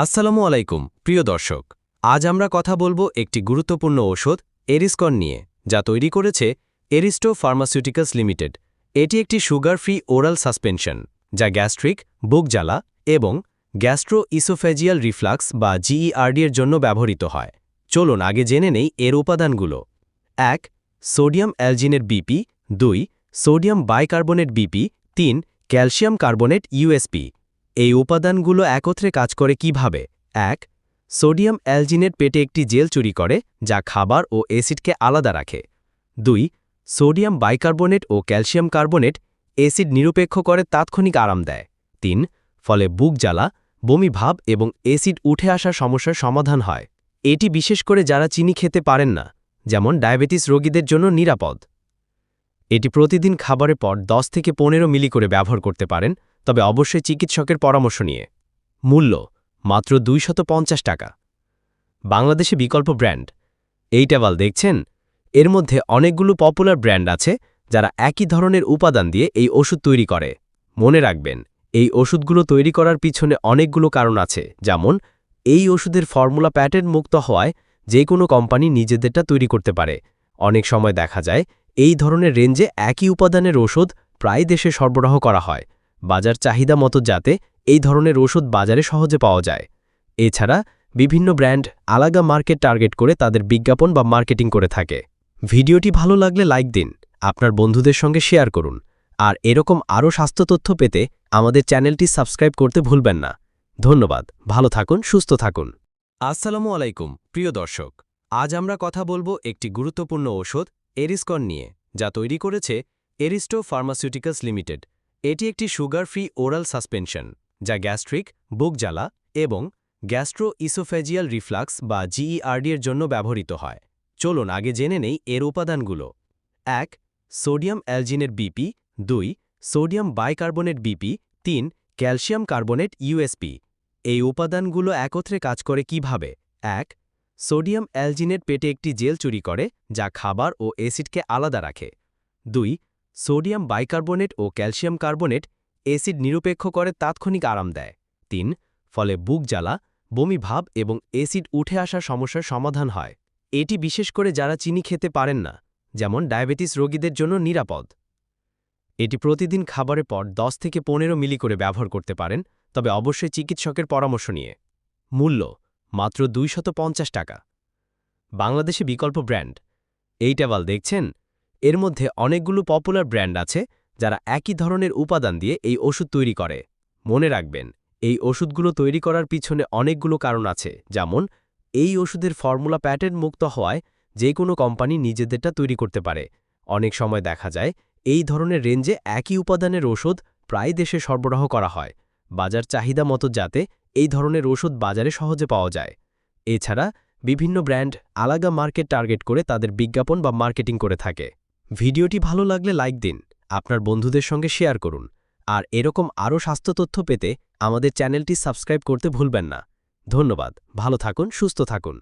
আসসালামু আলাইকুম, প্রিয় দর্শক। আজ আমরা কথা বলব একটি গুরুত্বপূর্ণ ওষুধ এরিসকন নিয়ে, যা তৈরি করেছে এরিস্টো ফার্মাসিউটিক্যালস লিমিটেড। এটি একটি সুগার ফ্রি ওরাল সাসপেনশন, যা গ্যাস্ট্রিক, বুক জ্বালা এবং গ্যাস্ট্রো ইসোফেজিয়াল রিফ্লাক্স বা জিইআরডি এর জন্য ব্যবহৃত হয়। চলুন আগে জেনে নেই এর উপাদানগুলো। এক, সোডিয়াম অ্যালজিনের বিপি। দুই, সোডিয়াম বাইকার্বনেট বিপি। তিন, ক্যালসিয়াম কার্বনেট ইউএসপি। এই উপাদানগুলো একত্রে কাজ করে কীভাবে? এক, সোডিয়াম অ্যালজিনেট পেটে একটি জেল চুরি করে, যা খাবার ও অ্যাসিডকে আলাদা রাখে। দুই, সোডিয়াম বাইকার্বনেট ও ক্যালসিয়াম কার্বনেট অ্যাসিড নিরপেক্ষ করে তাৎক্ষণিক আরাম দেয়। তিন, ফলে বুক জ্বালা, বমি ভাব এবং অ্যাসিড উঠে আসার সমস্যার সমাধান হয়। এটি বিশেষ করে যারা চিনি খেতে পারেন না, যেমন ডায়াবেটিস রোগীদের জন্য নিরাপদ। এটি প্রতিদিন খাবারের পর 10 থেকে পনেরো মিলি করে ব্যবহার করতে পারেন তবে অবশ্যই চিকিৎসকের পরামর্শ নিয়ে। মূল্য, মাত্র দুইশত টাকা। বাংলাদেশে বিকল্প ব্র্যান্ড। এই ট্যাবাল দেখছেন? এর মধ্যে অনেকগুলো পপুলার ব্র্যান্ড আছে যারা একই ধরনের উপাদান দিয়ে এই ওষুধ তৈরি করে। মনে রাখবেন, এই ওষুধগুলো তৈরি করার পিছনে অনেকগুলো কারণ আছে। যেমন, এই ওষুধের ফর্মুলা প্যাটেন্ট মুক্ত হওয়ায় যে কোনো কোম্পানি নিজেদেরটা তৈরি করতে পারে। অনেক সময় দেখা যায়, এই ধরনের রেঞ্জে একই উপাদানের ওষুধ প্রায় দেশে সরবরাহ করা হয়। বাজার চাহিদা মতো যাতে এই ধরনের ওষুধ বাজারে সহজে পাওয়া যায়। এছাড়া বিভিন্ন ব্র্যান্ড আলাদা মার্কেট টার্গেট করে তাদের বিজ্ঞাপন বা মার্কেটিং করে থাকে। ভিডিওটি ভালো লাগলে লাইক দিন, আপনার বন্ধুদের সঙ্গে শেয়ার করুন। আর এরকম আরও স্বাস্থ্য তথ্য পেতে আমাদের চ্যানেলটি সাবস্ক্রাইব করতে ভুলবেন না। ধন্যবাদ, ভালো থাকুন, সুস্থ থাকুন। আসসালামু আলাইকুম, প্রিয় দর্শক। আজ আমরা কথা বলব একটি গুরুত্বপূর্ণ ওষুধ, এরিসকন নিয়ে, যা তৈরি করেছে এরিস্টো ফার্মাসিউটিক্যালস লিমিটেড। এটি একটি সুগার ফ্রি ওরাল সাসপেনশন, যা গ্যাস্ট্রিক, বুক জ্বালা এবং গ্যাস্ট্রো ইসোফেজিয়াল রিফ্লাক্স বা জিইআরডি এর জন্য ব্যবহৃত হয়। চলুন আগে জেনে নেই এর উপাদানগুলো। এক, সোডিয়াম অ্যালজিনের বিপি দুই, সোডিয়াম বাইকার্বনেট বিপি তিন, ক্যালসিয়াম কার্বনেট ইউএসপি এই উপাদানগুলো একত্রে কাজ করে কীভাবে? এক, সোডিয়াম অ্যালজিনেট পেটে একটি জেল চুরি করে, যা খাবার ও অ্যাসিডকে আলাদা রাখে। দুই সোডিয়াম বাইকার্বনেট ও ক্যালসিয়াম কার্বনেট অ্যাসিড নিরপেক্ষ করে তাৎক্ষণিক আরাম দেয়। তিন, ফলে বুক জ্বালা, বমি ভাব এবং অ্যাসিড উঠে আসার সমস্যার সমাধান হয়। এটি বিশেষ করে যারা চিনি খেতে পারেন না, যেমন ডায়াবেটিস রোগীদের জন্য নিরাপদ। এটি প্রতিদিন খাবারের পর 10 থেকে পনেরো মিলি করে ব্যবহার করতে পারেন, তবে অবশ্যই চিকিৎসকের পরামর্শ নিয়ে। মূল্য, মাত্র দুইশত টাকা। বাংলাদেশে বিকল্প ব্র্যান্ড। এই ট্যাবাল দেখছেন? এর মধ্যে অনেকগুলো পপুলার ব্র্যান্ড আছে যারা একই ধরনের উপাদান দিয়ে এই ওষুধ তৈরি করে। মনে রাখবেন, এই ওষুধগুলো তৈরি করার পিছনে অনেকগুলো কারণ আছে, যেমন, এই ওষুধের ফর্মুলা প্যাটেন্ট মুক্ত হওয়ায় যে কোনো কোম্পানি নিজেদেরটা তৈরি করতে পারে। অনেক সময় দেখা যায়, এই ধরনের রেঞ্জে একই উপাদানের ওষুধ প্রায় দেশে সরবরাহ করা হয়, বাজার চাহিদা মতো যাতে এই ধরনের ওষুধ বাজারে সহজে পাওয়া যায়। এছাড়া, বিভিন্ন ব্র্যান্ড আলাদা মার্কেট টার্গেট করে তাদের বিজ্ঞাপন বা মার্কেটিং করে থাকে। ভিডিওটি ভালো লাগলে লাইক দিন, আপনার বন্ধুদের সঙ্গে শেয়ার করুন, আর এরকম আরও স্বাস্থ্য তথ্য পেতে আমাদের চ্যানেলটি সাবস্ক্রাইব করতে ভুলবেন না। ধন্যবাদ, ভালো থাকুন, সুস্থ থাকুন।